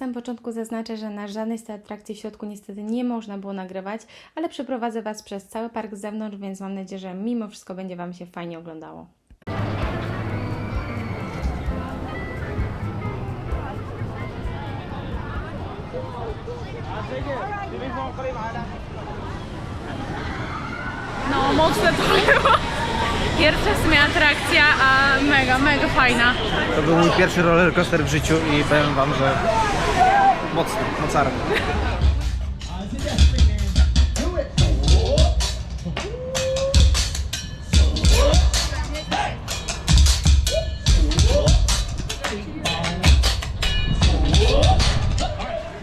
samym początku zaznaczę, że na żadnej z tej atrakcji w środku niestety nie można było nagrywać, ale przeprowadzę Was przez cały park z zewnątrz, więc mam nadzieję, że mimo wszystko będzie Wam się fajnie oglądało. No, mocne to było. Pierwsza w sumie atrakcja, a mega, mega fajna. To był mój pierwszy roller coaster w życiu i powiem wam, że mocny, mocarny.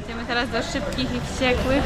Idziemy teraz do szybkich i wściekłych.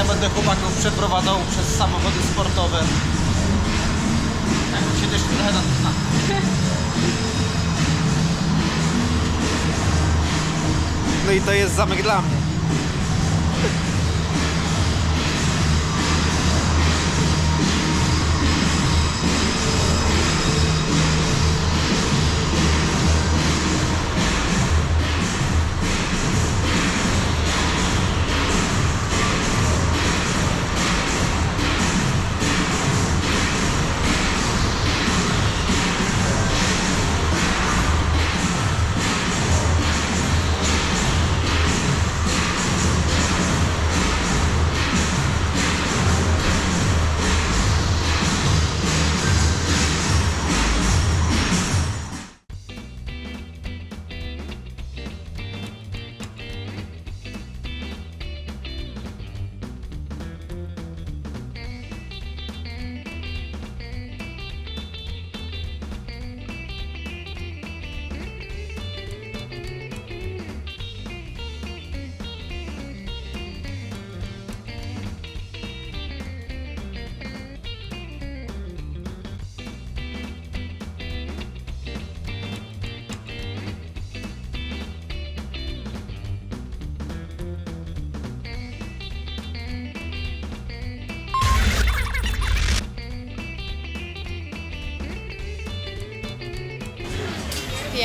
Ja będę chłopaków przeprowadzał przez samochody sportowe. Tak, się też trochę na. No i to jest zamek dla mnie.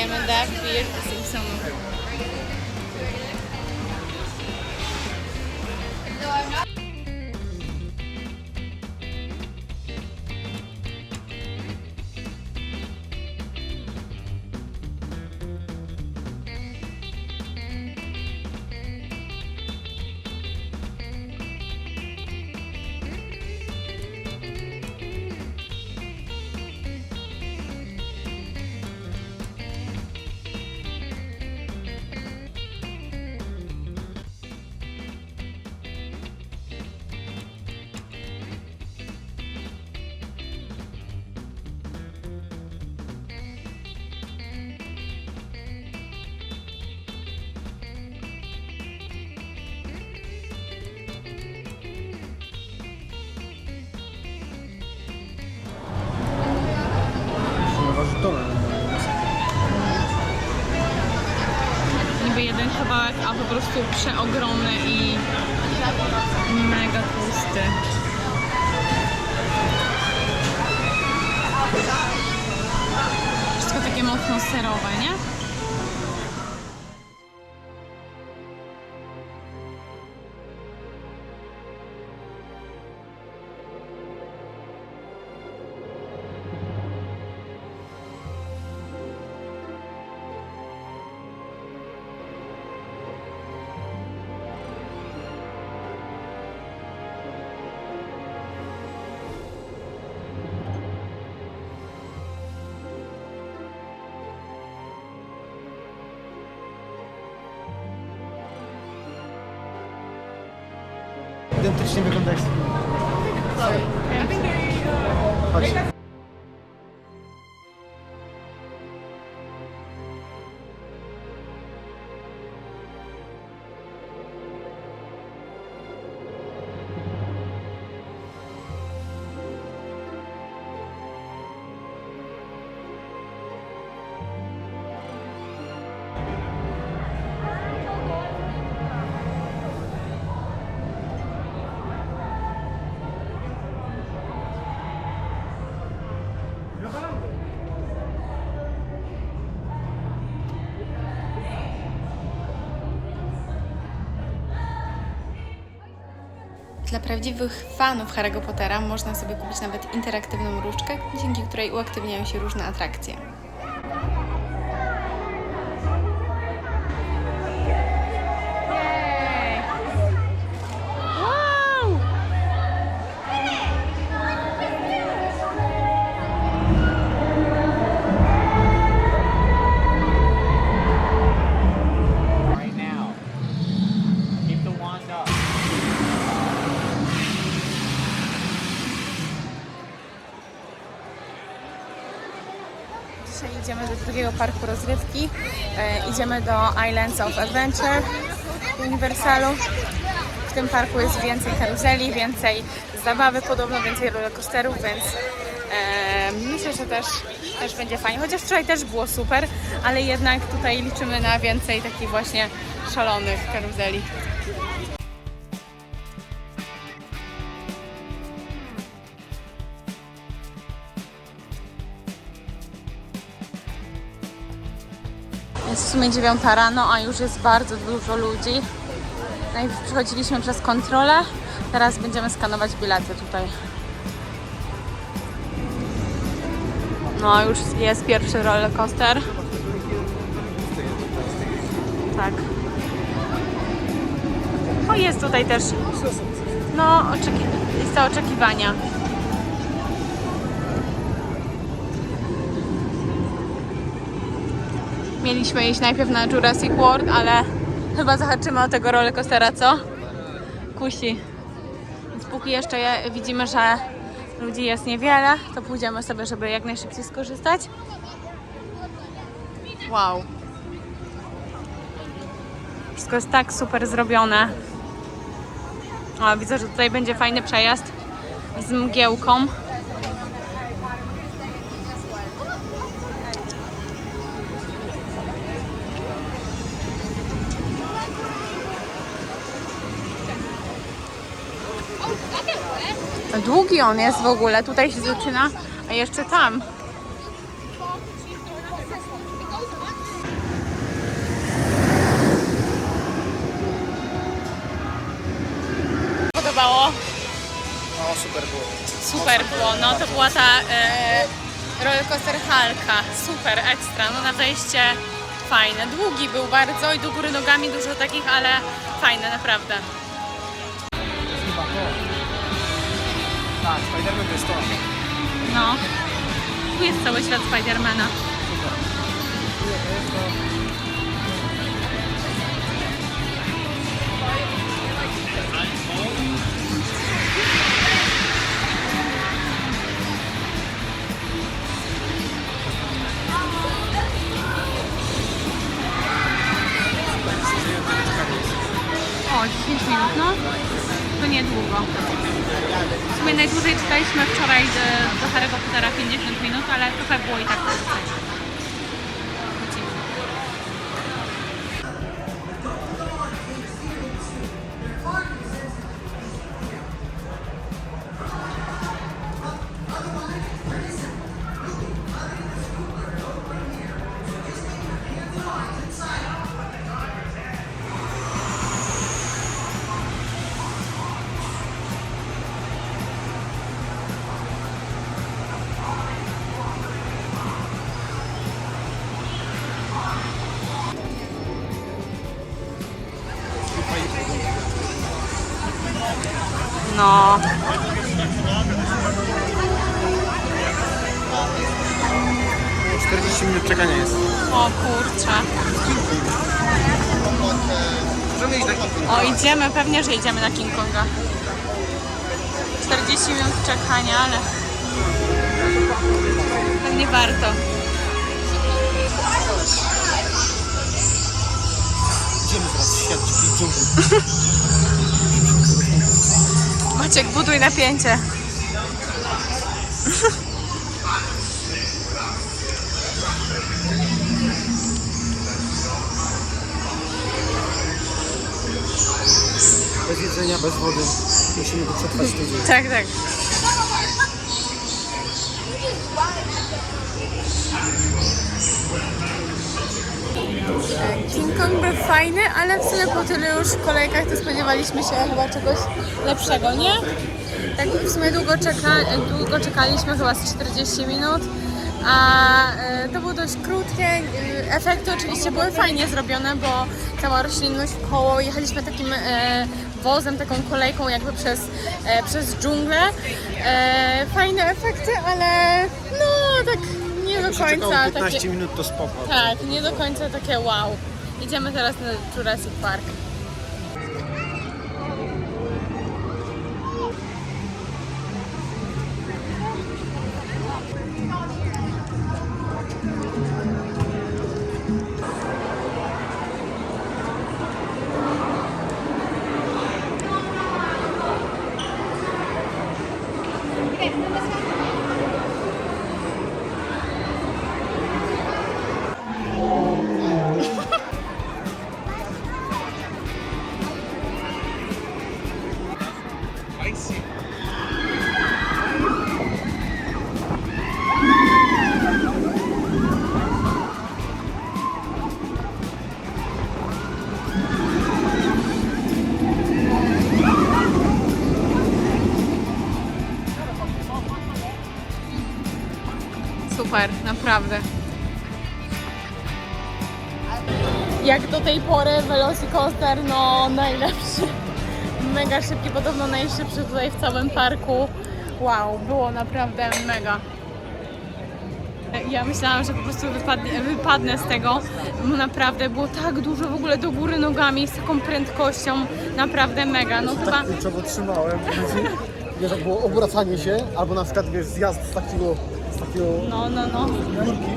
diamondback prostu przeogromny i mega tłusty. Wszystko takie mocno serowe, nie? Isto tem a ver com Dexter. Sorry. I Dla prawdziwych fanów Harry'ego Pottera można sobie kupić nawet interaktywną różdżkę, dzięki której uaktywniają się różne atrakcje. Idziemy do drugiego parku rozrywki. E, idziemy do Islands of Adventure Universalu. W tym parku jest więcej karuzeli, więcej zabawy, podobno więcej rollercoasterów, więc e, myślę, że też, też będzie fajnie. Chociaż wczoraj też było super, ale jednak tutaj liczymy na więcej takich właśnie szalonych karuzeli. Sumie dziewiąta rano, a już jest bardzo dużo ludzi. Najpierw przechodziliśmy przez kontrolę, teraz będziemy skanować bilety tutaj. No, już jest pierwszy roller coaster. Tak. O, jest tutaj też. No, oczeki- lista oczekiwania. Mieliśmy iść najpierw na Jurassic World, ale chyba zahaczymy o tego rollercoastera, co? Kusi. Więc póki jeszcze je, widzimy, że ludzi jest niewiele, to pójdziemy sobie, żeby jak najszybciej skorzystać. Wow. Wszystko jest tak super zrobione. O, widzę, że tutaj będzie fajny przejazd z mgiełką. Długi on jest w ogóle, tutaj się zaczyna, a jeszcze tam. Podobało? No super było. Super było, no to była ta e, rollercoaster Halka, super, ekstra, no na wejście fajne. Długi był bardzo i do góry nogami dużo takich, ale fajne naprawdę. Tak, Spider-Man to jest to. No, tu jest cały świat Spidermana. O, 10 minut, no. To niedługo. W sumie najdłużej czytaliśmy wczoraj do, do Harry'ego Pottera 50 minut, ale trochę było i tak O kurczę. Możemy iść na kilku. O, idziemy, pewnie, że idziemy na King Konga. 40 minut czekania, ale pewnie warto. Idziemy teraz w świat dzikiej dżungli. Maciek, buduj napięcie. bez jedzenia, bez wody. Musimy tu przetrwać tydzień. Tak, tak. King Kong był fajny, ale w sumie po tylu już kolejkach to spodziewaliśmy się chyba czegoś lepszego, nie? Tak w sumie długo, czeka, długo czekaliśmy, chyba z 40 minut, a e, to było dość krótkie. E, Efekty oczywiście były fajnie zrobione, bo cała roślinność w koło, jechaliśmy takim e, wozem, taką kolejką jakby przez, e, przez dżunglę. E, fajne efekty, ale no tak nie do końca 15 takie... minut to spoko. Tak, nie do końca takie wow. Idziemy teraz na Jurassic Park. Super, naprawdę. Jak do tej pory Velocicoaster, no najlepszy. Mega szybki, podobno najszybszy tutaj w całym parku. Wow, było naprawdę mega. Ja myślałam, że po prostu wypadnę, wypadnę z tego, bo naprawdę było tak dużo w ogóle do góry nogami, z taką prędkością, naprawdę mega. No chyba, Tak kluczowo trzymałem. Wiesz, jak było obracanie się, albo na przykład wiesz, zjazd z takiego, takiego no, no, no. górki,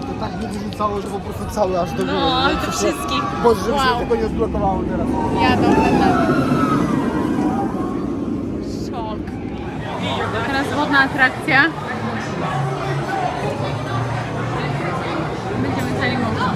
to tak mnie wyrzucało, że po prostu cały aż do góry. No, ale to wszystkich. Boże, żeby Wow. się tego nie zblokowało teraz. Jadą naprawdę. Szok. Teraz wodna atrakcja. Będziemy cali moczą.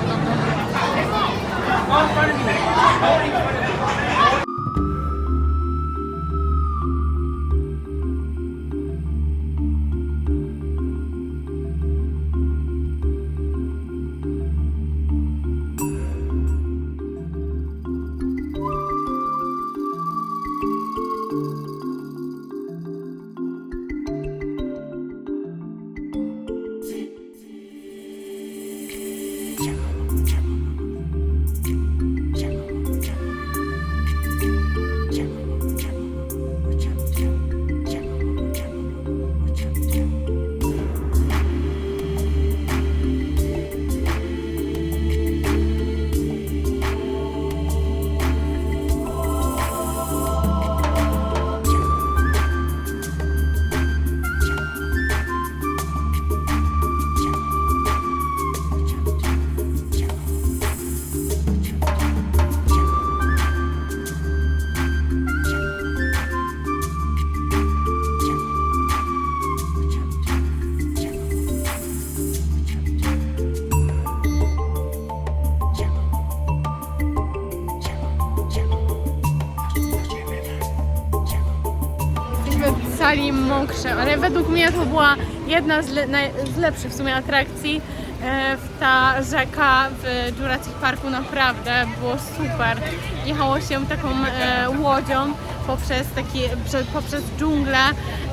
Mnie to była jedna z, le, naj, z lepszych w sumie atrakcji. E, ta rzeka w Jurassic Parku naprawdę było super. Jechało się taką e, łodzią poprzez, taki, prze, poprzez dżunglę,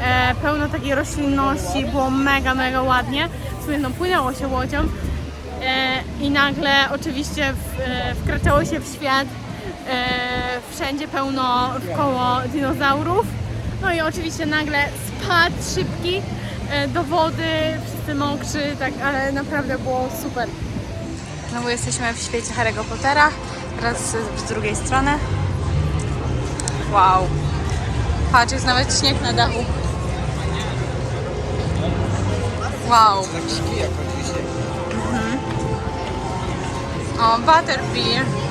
e, pełno takiej roślinności, było mega, mega ładnie. W sumie no, płynęło się łodzią e, i nagle oczywiście w, e, wkraczało się w świat. E, wszędzie pełno wkoło dinozaurów. No i oczywiście nagle spad szybki e, do wody, wszyscy mokrzy, tak, ale naprawdę było super. Znowu jesteśmy w świecie Harry'ego Pottera, teraz z, drugiej strony. Wow. Patrz, jest nawet śnieg na dachu. Wow. Mhm. O, Butterbeer.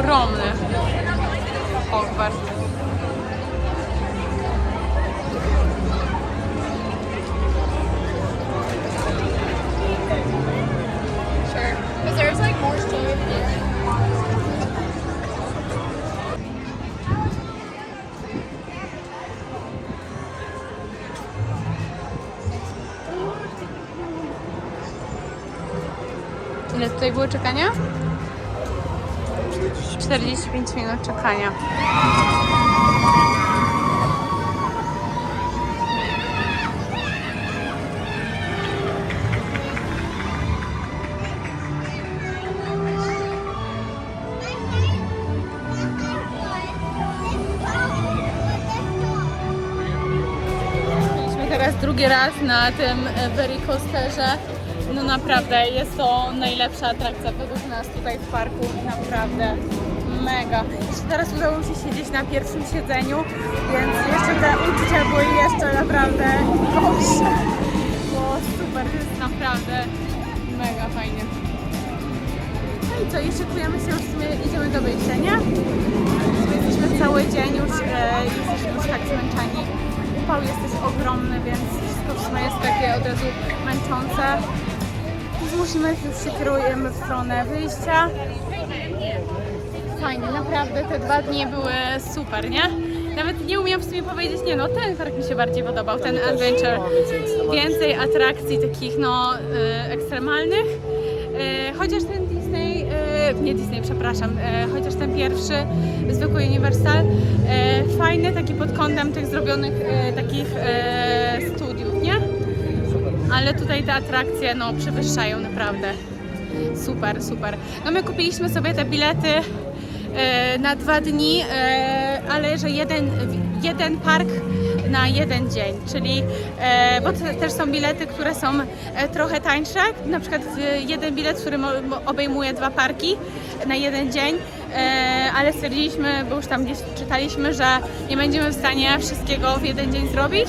Ogromny. Hogwart. Ile tutaj było czekania? 45 minut czekania. Drugi raz na tym Berry Coasterze. No naprawdę jest to najlepsza atrakcja według nas tutaj w parku. Naprawdę mega. Jeszcze teraz udało mi się siedzieć na pierwszym siedzeniu, więc jeszcze te uczucia były jeszcze naprawdę gorsze. Było super, jest naprawdę mega fajnie. No i co, i szykujemy się już w sumie, idziemy do wyjścia, nie? My jesteśmy cały dzień już, e, jesteśmy już tak zmęczeni. Upał jest też ogromny, więc wszystko w sumie jest takie od razu męczące. Musimy, już się kierujemy w stronę wyjścia. Fajnie, naprawdę te dwa dni były super, nie? Nawet nie umiem w sumie powiedzieć, nie no, ten park mi się bardziej podobał, ten adventure. Więcej atrakcji takich, no, y, ekstremalnych. Y, chociaż ten Disney, y, nie Disney, przepraszam, chociaż ten pierwszy, zwykły Universal, fajny taki pod kątem tych zrobionych takich studiów, nie? Ale tutaj te atrakcje, no, przewyższają naprawdę. Super, super. No my kupiliśmy sobie te bilety na dwa dni, e, ale że jeden, jeden park na jeden dzień, czyli e, bo te, też są bilety, które są e, trochę tańsze, na przykład jeden bilet, który obejmuje dwa parki na jeden dzień, e, ale stwierdziliśmy, bo już tam gdzieś czytaliśmy, że nie będziemy w stanie wszystkiego w jeden dzień zrobić.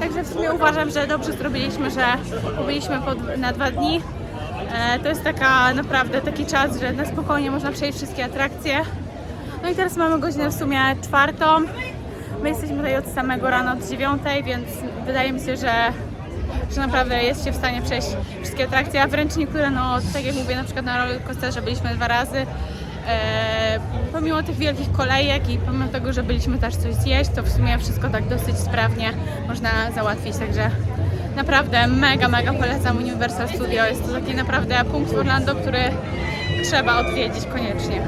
Także w sumie uważam, że dobrze zrobiliśmy, że d- na dwa dni. E, To jest taka naprawdę taki czas, że na spokojnie można przejść wszystkie atrakcje. No i teraz mamy godzinę w sumie czwartą. My jesteśmy tutaj od samego rana, od dziewiątej, więc wydaje mi się, że, że naprawdę jest się w stanie przejść wszystkie atrakcje, a wręcz niektóre, no tak jak mówię, na przykład na rollercoasterze byliśmy dwa razy. E, pomimo tych wielkich kolejek i pomimo tego, że byliśmy też coś zjeść, to w sumie wszystko tak dosyć sprawnie można załatwić, także naprawdę mega, mega polecam Universal Studio. Jest to taki naprawdę punkt w Orlando, który trzeba odwiedzić koniecznie.